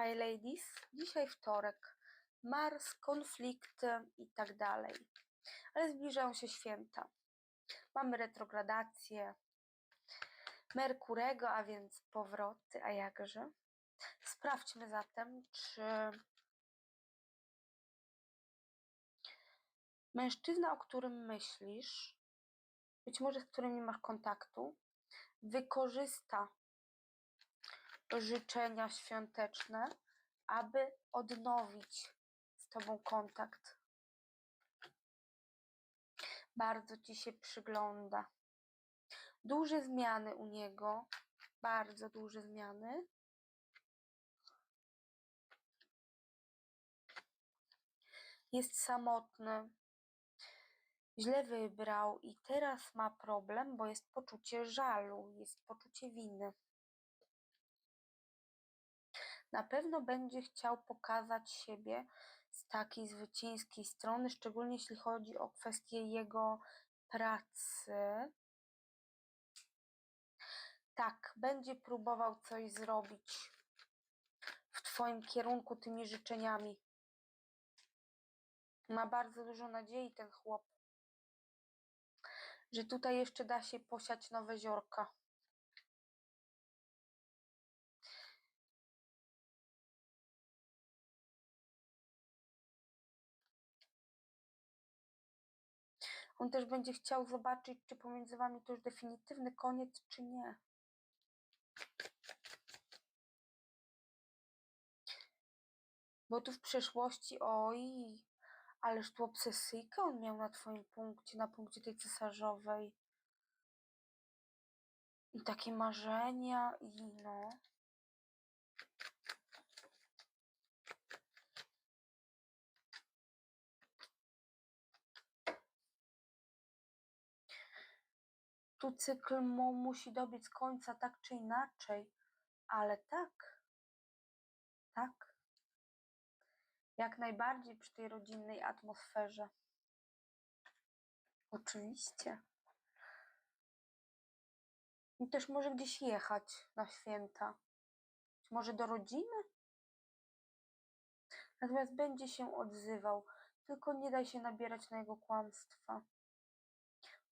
Hi ladies, dzisiaj wtorek, Mars, konflikty i tak dalej. Ale zbliżają się święta. Mamy retrogradację Merkurego, a więc powroty, a jakże. Sprawdźmy zatem, czy mężczyzna, o którym myślisz, być może z którym nie masz kontaktu, wykorzysta życzenia świąteczne, aby odnowić z Tobą kontakt. Bardzo Ci się przygląda. Duże zmiany u niego, bardzo duże zmiany. Jest samotny, źle wybrał i teraz ma problem, bo jest poczucie żalu, jest poczucie winy. Na pewno będzie chciał pokazać siebie z takiej zwycięskiej strony, szczególnie jeśli chodzi o kwestię jego pracy. Tak, będzie próbował coś zrobić w Twoim kierunku tymi życzeniami. Ma bardzo dużo nadziei ten chłop, że tutaj jeszcze da się posiać nowe ziorka. On też będzie chciał zobaczyć, czy pomiędzy wami to już definitywny koniec, czy nie. Bo tu w przeszłości, oj, ależ tu obsesyjkę on miał na twoim punkcie, na punkcie tej cesarzowej. I takie marzenia, i no. Tu cykl mu musi dobiec końca tak czy inaczej, ale tak, tak. Jak najbardziej przy tej rodzinnej atmosferze. Oczywiście. I też może gdzieś jechać na święta. Może do rodziny? Natomiast będzie się odzywał. Tylko nie daj się nabierać na jego kłamstwa.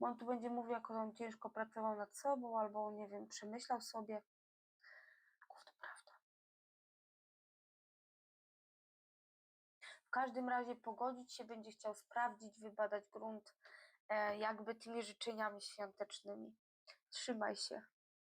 Bo on tu będzie mówił, jak on ciężko pracował nad sobą, albo nie wiem, przemyślał sobie. Gówno prawda. W każdym razie pogodzić się będzie chciał sprawdzić, wybadać grunt, e, jakby tymi życzeniami świątecznymi. Trzymaj się.